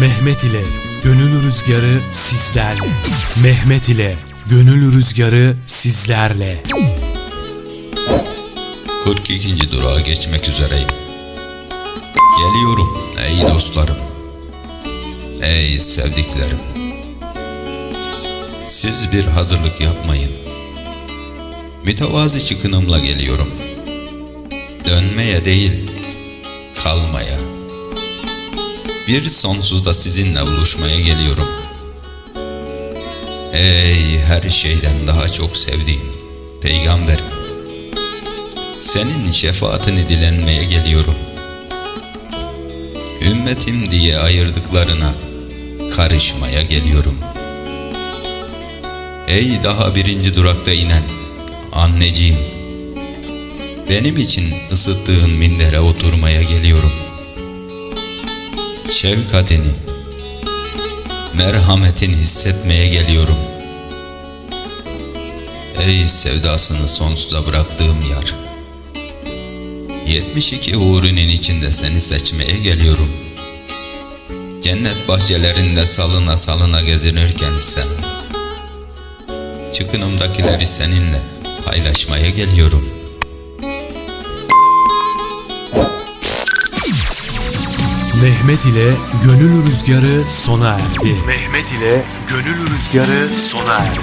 Mehmet ile Gönül Rüzgarı sizlerle. Mehmet ile Gönül Rüzgarı sizlerle. 42. durağa geçmek üzereyim. Geliyorum ey dostlarım. Ey sevdiklerim. Siz bir hazırlık yapmayın. Mütevazi çıkınımla geliyorum. Dönmeye değil, kalmaya. Bir sonsuzda sizinle buluşmaya geliyorum. Ey her şeyden daha çok sevdiğim peygamberim. Senin şefaatini dilenmeye geliyorum. Ümmetim diye ayırdıklarına karışmaya geliyorum. Ey daha birinci durakta inen anneciğim. Benim için ısıttığın mindere oturmaya geliyorum. Şefkatini, merhametini hissetmeye geliyorum. Ey sevdasını sonsuza bıraktığım yar. 72 hurinin içinde seni seçmeye geliyorum. Cennet bahçelerinde salına salına gezinirken sen. Çıkınımdakileri seninle paylaşmaya geliyorum. Mehmet ile Gönül Rüzgarı sona erdi. Mehmet ile Gönül Rüzgarı sona erdi.